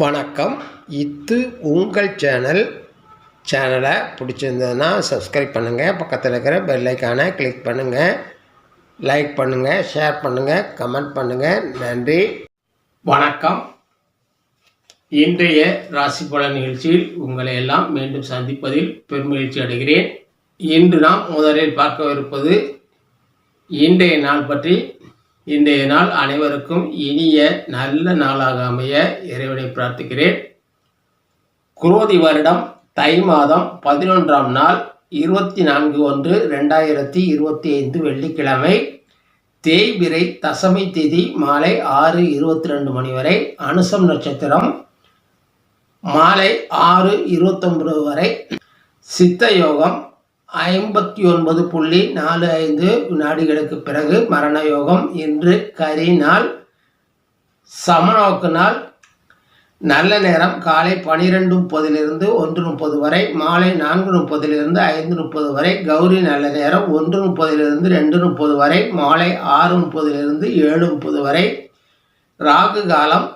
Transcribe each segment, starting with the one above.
வணக்கம். இது உங்கள் சேனல் சேனலை பிடிச்சிருந்ததுன்னா சப்ஸ்கிரைப் பண்ணுங்கள் பக்கத்தில் இருக்கிற பெல் கிளிக் பண்ணுங்கள் லைக் பண்ணுங்கள் ஷேர் பண்ணுங்கள் கமெண்ட் பண்ணுங்கள் நன்றி. வணக்கம். இன்றைய ராசி பல நிகழ்ச்சியில் உங்களை எல்லாம் மீண்டும் சந்திப்பதில் பெருமகிழ்ச்சி அடைகிறேன். இன்று நாம் முதலில் பார்க்கவிருப்பது இன்றைய நாள் பற்றி இன்றைய நாள் அனைவருக்கும் இனிய நல்ல நாளாக அமைய இறைவனை பிரார்த்திக்கிறேன். குரோதி வருடம் தை மாதம் பதினொன்றாம் நாள் இருபத்தி நான்கு ஒன்று ரெண்டாயிரத்தி இருபத்தி ஐந்து வெள்ளிக்கிழமை தேய்பிரை தசமி திதி மாலை ஆறு இருபத்தி ரெண்டு மணி வரை அனுசம் நட்சத்திரம் மாலை ஆறு இருபத்தொன்பது வரை சித்த யோகம் ஐம்பத்தி ஒன்பது புள்ளி நாலு ஐந்து வினாடிகளுக்கு பிறகு மரண யோகம் இன்று கரி நாள் சமநோக்கு நாள் நல்ல நேரம் காலை பனிரெண்டு முப்பதிலிருந்து ஒன்று முப்பது வரை மாலை நான்கு முப்பதிலிருந்து ஐந்து முப்பது வரை கௌரி நல்ல நேரம் ஒன்று முப்பதிலிருந்து ரெண்டு முப்பது வரை மாலை ஆறு முப்பதிலிருந்து ஏழு முப்பது வரை ராகு காலம்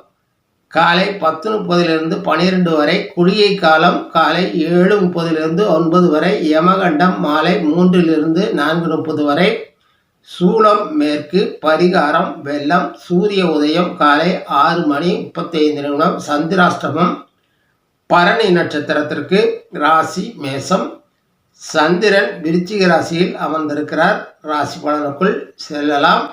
காலை பத்து முப்பதிலிருந்து பனிரெண்டு வரை குளிகை காலம் காலை ஏழு முப்பதிலிருந்து ஒன்பது வரை யமகண்டம் மாலை மூன்றிலிருந்து நான்கு முப்பது வரை சூளம் மேற்கு பரிகாரம் வெள்ளம் சூரிய உதயம் காலை ஆறு மணி முப்பத்தைந்து நிமிடம் சந்திராஷ்டமம் பரணி நட்சத்திரத்திற்கு ராசி மேசம் சந்திரன் விருச்சிக ராசியில் அமர்ந்திருக்கிறார். ராசி பலனுக்குள் செல்லலாம்.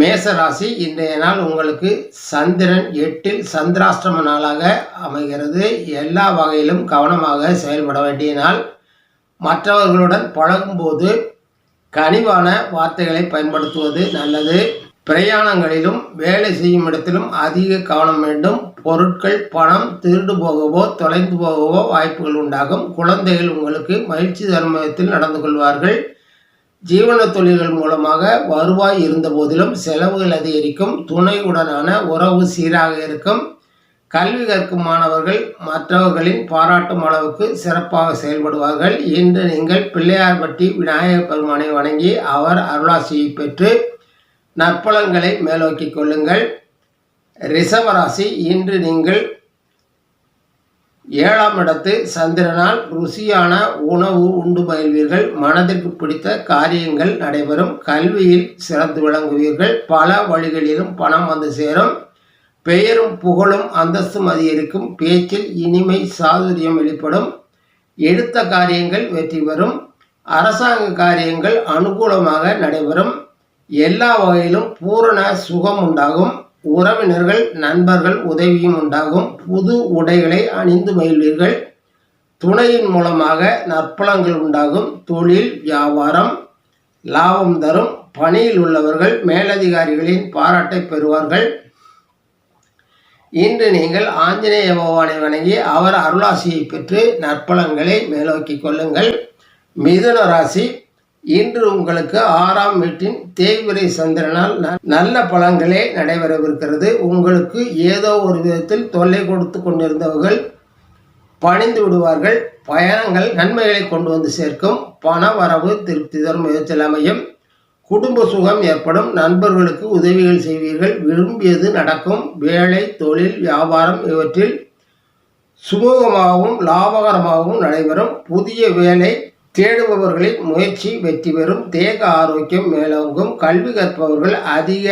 மேசராசி இன்றைய நாள் உங்களுக்கு சந்திரன் எட்டில் சந்திராஷ்டம நாளாக அமைகிறது. எல்லா வகையிலும் கவனமாக செயல்பட வேண்டிய நாள். மற்றவர்களுடன் பழகும்போது கனிவான வார்த்தைகளை பயன்படுத்துவது நல்லது. பிரயாணங்களிலும் வேலை செய்யும் இடத்திலும் அதிக கவனம் வேண்டும். பொருட்கள் பணம் திருடு போகவோ தொலைந்து போகவோ வாய்ப்புகள் உண்டாகும். குழந்தைகள் உங்களுக்கு மகிழ்ச்சி தர்மத்தில் நடந்து கொள்வார்கள். ஜீவன தொழில்கள் மூலமாக வருவாய் இருந்த போதிலும் செலவுகள் அதிகரிக்கும் துணையுடனான உறவு சீராக இருக்கும். கல்வி கற்கும் மாணவர்கள் மற்றவர்களின் பாராட்டும் அளவுக்கு சிறப்பாக செயல்படுவார்கள். இன்று நீங்கள் பிள்ளையார்பட்டி விநாயகர் பெருமானை வணங்கி அவர் அருளாசியை பெற்று நற்பலன்களை மேலோக்கிக் கொள்ளுங்கள். ரிஷபராசி இன்று நீங்கள் ஏழாம் இடத்து சந்திரனால் ருசியான உணவு உண்டு பயில்வீர்கள் மனதிற்கு பிடித்த காரியங்கள் நடைபெறும். கல்வியில் சிறந்து விளங்குவீர்கள். பல வழிகளிலும் பணம் வந்து சேரும். பெயரும் புகழும் அந்தஸ்தும் அதிகரிக்கும். பேச்சில் இனிமை சாதுரியம் வெளிப்படும். எடுத்த காரியங்கள் வெற்றி பெறும். அரசாங்க காரியங்கள் அனுகூலமாக நடைபெறும். எல்லா வகையிலும் பூரண சுகம் உண்டாகும். உறவினர்கள் நண்பர்கள் உதவியும் உண்டாகும். புது உடைகளை அணிந்து மகிழ்வீர்கள். துணையின் மூலமாக நற்பலங்கள் உண்டாகும். தொழில் வியாபாரம் லாபம் தரும். பணியில் உள்ளவர்கள் மேலதிகாரிகளின் பாராட்டை பெறுவார்கள். இன்று நீங்கள் ஆஞ்சநேய பகவானை வணங்கி அவர் அருளாசியை பெற்று நற்பலங்களை மேலோக்கிக் கொள்ளுங்கள். மிதுன ராசி இன்று உங்களுக்கு ஆறாம் வீட்டின் தேய்விரை சந்திரனால் நல்ல பலன்களே நடைபெறவிருக்கிறது. உங்களுக்கு ஏதோ ஒரு விதத்தில் தொல்லை கொடுத்து கொண்டிருந்தவர்கள் பணிந்து விடுவார்கள். பயணங்கள் நன்மைகளை கொண்டு வந்து சேர்க்கும். பண வரவு திருப்தி தரும் விதத்தில் அமையும். குடும்ப சுகம் ஏற்படும். நண்பர்களுக்கு உதவிகள் செய்வீர்கள். விரும்பியது நடக்கும். வேலை தொழில் வியாபாரம் இவற்றில் சுமூகமாகவும் லாபகரமாகவும் நடைபெறும். புதிய வேலை தேடுபவர்களின் முயற்சி வெற்றி பெறும் தேக ஆரோக்கியம் மேலோங்கும் கல்வி கற்பவர்கள் அதிக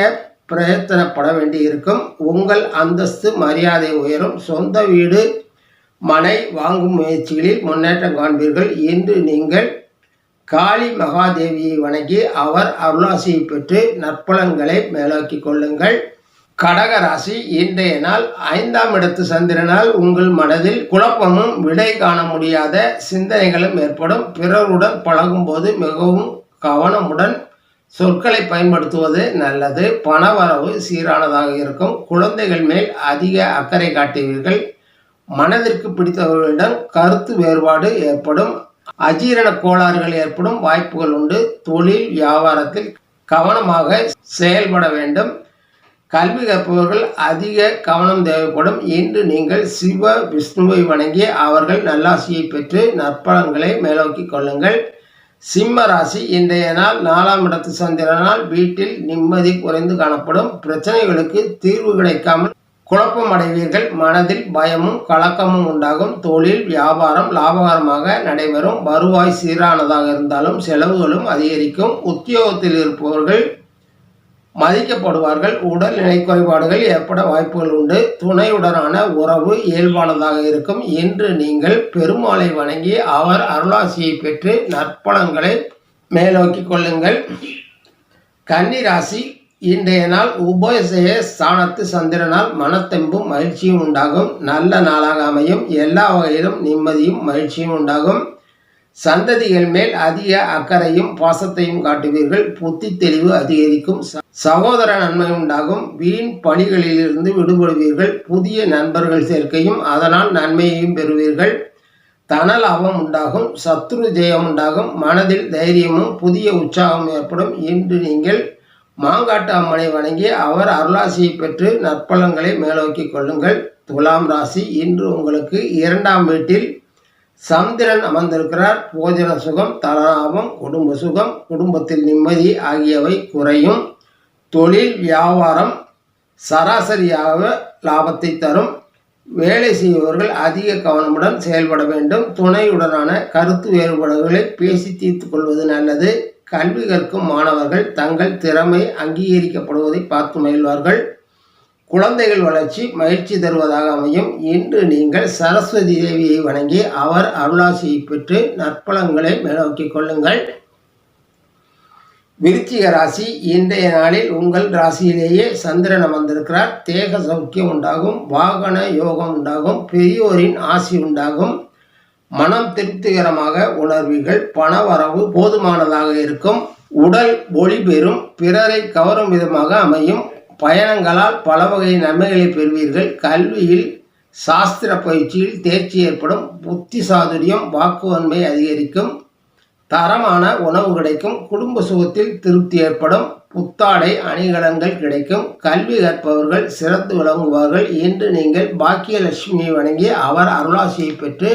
பிரயத்தனப்பட வேண்டியிருக்கும். உங்கள் அந்தஸ்து மரியாதை உயரும். சொந்த வீடு மனை வாங்கும் முயற்சிகளில் முன்னேற்றம் காண்பீர்கள். இன்று நீங்கள் காளி மகாதேவியை வணங்கி அவர் அருளாசியை பெற்று நற்பலன்களை மேலோக்கிக் கொள்ளுங்கள். கடகராசி இன்றைய நாள் ஐந்தாம் இடத்து சந்திரனால் உங்கள் மனதில் குழப்பமும் விடை காண முடியாத சிந்தனைகளும் ஏற்படும். பிறருடன் பழகும்போது மிகவும் கவனமுடன் சொற்களை பயன்படுத்துவது நல்லது. பணவரவு சீரானதாக இருக்கும். குழந்தைகள் மேல் அதிக அக்கறை காட்டுவீர்கள் மனதிற்கு பிடித்தவர்களிடம் கருத்து வேறுபாடு ஏற்படும். அஜீரண கோளாறுகள் ஏற்படும். வாய்ப்புகள் உண்டு. தொழில் வியாபாரத்தில் கவனமாக செயல்பட வேண்டும். கல்வி கற்பவர்கள் அதிக கவனம் தேவைப்படும். இன்று நீங்கள் சிவ விஷ்ணுவை வணங்கி அவர்கள் நல்லாசியை பெற்று நற்பலன்களை மேலோக்கி கொள்ளுங்கள். சிம்ம ராசி இன்றைய நாள் நாலாம் இடத்து சந்திரனால் வீட்டில் நிம்மதி குறைந்து காணப்படும். பிரச்சனைகளுக்கு தீர்வு கிடைக்காமல் குழப்பம் அடைவீர்கள். மனதில் பயமும் கலக்கமும் உண்டாகும். தொழில் வியாபாரம் லாபகரமாக நடைபெறும். வருவாய் சீரானதாக இருந்தாலும் செலவுகளும் அதிகரிக்கும். உத்தியோகத்தில் இருப்பவர்கள் மதிக்கப்படுவார்கள். உடல்நிலை குறைபாடுகள் ஏற்பட வாய்ப்புகள் உண்டு. துணையுடனான உறவு இயல்பானதாக இருக்கும். என்று நீங்கள் பெருமாளை வணங்கி அவர் அருளாசியை பெற்று நற்பலன்களை மேலோக்கிக் கொள்ளுங்கள். கன்னிராசி இன்றைய நாள் உபயசய ஸ்தானத்து சந்திரனால் மனத்தெம்பும் மகிழ்ச்சியும் உண்டாகும். நல்ல நாளாக அமையும். எல்லா வகையிலும் நிம்மதியும் மகிழ்ச்சியும் உண்டாகும். சந்ததிகள் மேல் அதிக அக்கறையும் பாசத்தையும் காட்டுவீர்கள். புத்தி தெளிவு அதிகரிக்கும். சகோதர நன்மை உண்டாகும். வீண் பணிகளிலிருந்து விடுபடுவீர்கள். புதிய நண்பர்கள் சேர்க்கையும் அதனால் நன்மையையும் பெறுவீர்கள். தன லாபம் உண்டாகும். சத்ரு ஜெயம் உண்டாகும். மனதில் தைரியமும் புதிய உற்சாகம் ஏற்படும். இன்று நீங்கள் மாங்காட்டு அம்மனை வணங்கி அவர் அருளாசியை பெற்று நற்பலன்களை மேலோக்கிக் கொள்ளுங்கள். துலாம் ராசி இன்று உங்களுக்கு இரண்டாம் வீட்டில் சந்திரன் அமர்ந்திருக்கிறார். போஜன சுகம் தலாபம் குடும்ப சுகம் குடும்பத்தில் நிம்மதி ஆகியவை குறையும். தொழில் வியாபாரம் சராசரியாக லாபத்தை தரும். வேலை செய்பவர்கள் அதிக கவனமுடன் செயல்பட வேண்டும். துணையுடனான கருத்து வேறுபாடுகளை பேசி தீர்த்து கொள்வது நல்லது. கல்வி கற்கும் மாணவர்கள் தங்கள் திறமை அங்கீகரிக்கப்படுவதை பார்த்து மகிழ்வார்கள். குழந்தைகள் வளர்ச்சி மகிழ்ச்சி தருவதாக அமையும். இன்று நீங்கள் சரஸ்வதி தேவியை வணங்கி அவர் அருளாசியை பெற்று நற்பலங்களை மேலோக்கிக் கொள்ளுங்கள். விருச்சிக ராசி இன்றைய நாளில் உங்கள் ராசியிலேயே சந்திரன் அமர்ந்திருக்கிறார். தேக சௌக்கியம் உண்டாகும் வாகன யோகம் உண்டாகும் பெரியோரின் ஆசி உண்டாகும். மனம் திருப்திகரமாக உணர்வீர்கள். பண வரவு போதுமானதாக இருக்கும். உடல் ஒளி பெறும். பிறரை கவரும் விதமாக அமையும். பயணங்களால் பல வகை நன்மைகளை பெறுவீர்கள். கல்வியில் சாஸ்திர பயிற்சியில் தேர்ச்சி ஏற்படும். புத்தி சாதுரியம் வாக்குவன்மை அதிகரிக்கும். தரமான உணவு கிடைக்கும். குடும்ப சுகத்தில் திருப்தி ஏற்படும். புத்தாடை அணிகலன்கள் கிடைக்கும். கல்வி கற்பவர்கள் சிறந்து விளங்குவார்கள். என்று நீங்கள் பாக்கியலட்சுமியை வணங்கி அவர் அருளாசியை பெற்று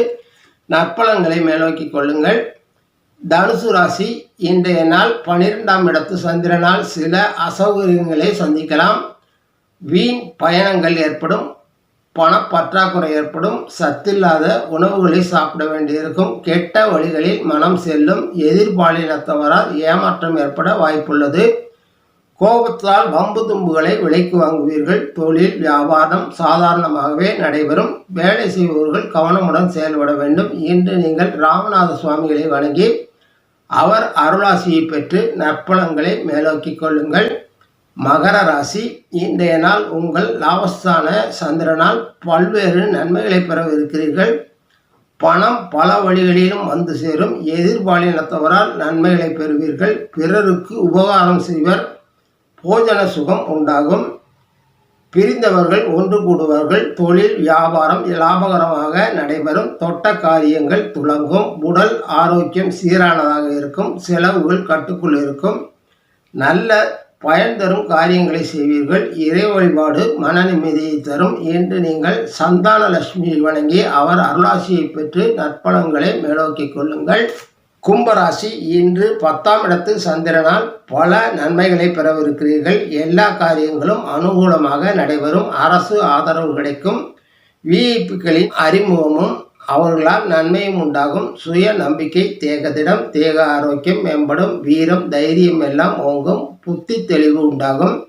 நற்பலன்களை மேலோக்கிக் கொள்ளுங்கள். தனுசு ராசி இன்றைய நாள் பனிரெண்டாம் இடத்து சந்திரனால் சில அசௌகரியங்களை சந்திக்கலாம். வீண் பயணங்கள் ஏற்படும் பணப்பற்றாக்குறை ஏற்படும் சத்தில்லாத உணவுகளை சாப்பிட வேண்டியிருக்கும். கெட்ட வழிகளில் மனம் செல்லும் எதிர்பாலினத்தவரால் ஏமாற்றம் ஏற்பட வாய்ப்புள்ளது. கோபத்தால் வம்பு தும்புகளை விலைக்கு வாங்குவீர்கள். தொழில் வியாபாரம் சாதாரணமாகவே நடைபெறும். வேலை செய்பவர்கள் கவனமுடன் செயல்பட வேண்டும். இன்று நீங்கள் ராமநாத சுவாமிகளை வணங்கி அவர் அருளாசியை பெற்று நற்பலங்களை மேலோக்கிக் கொள்ளுங்கள். மகர ராசி இன்றைய நாள் உங்கள் லாபஸ்தான சந்திரனால் பல்வேறு நன்மைகளை பெறவிருக்கிறீர்கள். பணம் பல வழிகளிலும் வந்து சேரும். எதிர்பாலினத்தவரால் நன்மைகளை பெறுவீர்கள். பிறருக்கு உபகாரம் செய்வர். போஜன சுகம் உண்டாகும். பிரிந்தவர்கள் ஒன்று கூடுவார்கள். தொழில் வியாபாரம் லாபகரமாக நடைபெறும். தொட்ட காரியங்கள் துளங்கும். உடல் ஆரோக்கியம் சீரானதாக இருக்கும். செலவுகள் கட்டுக்குள் இருக்கும். நல்ல பயன் தரும் காரியங்களை செய்வீர்கள். இறை வழிபாடு மன நிம்மதியை தரும். என்று நீங்கள் சந்தான லட்சுமியை வணங்கி அவர் அருளாசியை பெற்று நற்பலங்களை மேலோக்கிக் கொள்ளுங்கள். கும்பராசி இன்று பத்தாம் இடத்து சந்திரனால் பல நன்மைகளை பெறவிருக்கிறீர்கள். எல்லா காரியங்களும் அனுகூலமாக நடைபெறும். அரசு ஆதரவு கிடைக்கும். விஇபிக்களின் அறிமுகமும் அவர்களால் நன்மையும் உண்டாகும். சுய நம்பிக்கை தேகதிடம் தேக ஆரோக்கியம் மேம்படும். வீரம் தைரியம் எல்லாம் ஓங்கும். புத்தி தெளிவு உண்டாகும்.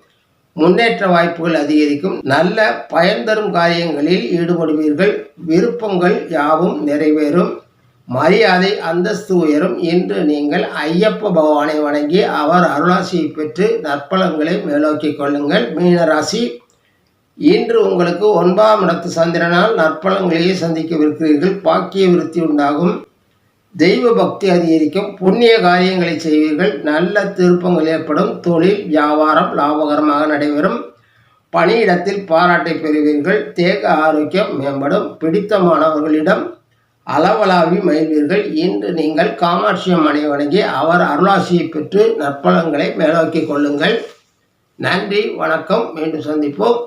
முன்னேற்ற வாய்ப்புகள் அதிகரிக்கும். நல்ல பயன் தரும் காரியங்களில் ஈடுபடுவீர்கள். விருப்பங்கள் யாவும் நிறைவேறும். மரியாதை அந்தஸ்து உயரும் இன்று நீங்கள் ஐயப்ப பகவானை வணங்கி அவர் அருளாசியை பெற்று நற்பலங்களை மேலோக்கிக் கொள்ளுங்கள். மீனராசி இன்று உங்களுக்கு ஒன்பதாம் இடத்து சந்திரனால் நற்பலங்களையே சந்திக்கவிருக்கிறீர்கள். பாக்கிய விருத்தி உண்டாகும். தெய்வ பக்தி அதிகரிக்கும். புண்ணிய காரியங்களை செய்வீர்கள். நல்ல திருப்பங்கள் ஏற்படும். தொழில் வியாபாரம் லாபகரமாக நடைபெறும். பணியிடத்தில் பாராட்டை பெறுவீர்கள். தேக ஆரோக்கியம் மேம்படும். பிடித்தமானவர்களிடம் அளவலாவி மகிழ்வீர்கள். இன்று நீங்கள் காமாட்சி அம்மனை வணங்கி அவர் அருளாசியை பெற்று நற்பலங்களை மேலோக்கிக் கொள்ளுங்கள். நன்றி வணக்கம். மீண்டும் சந்திப்போம்.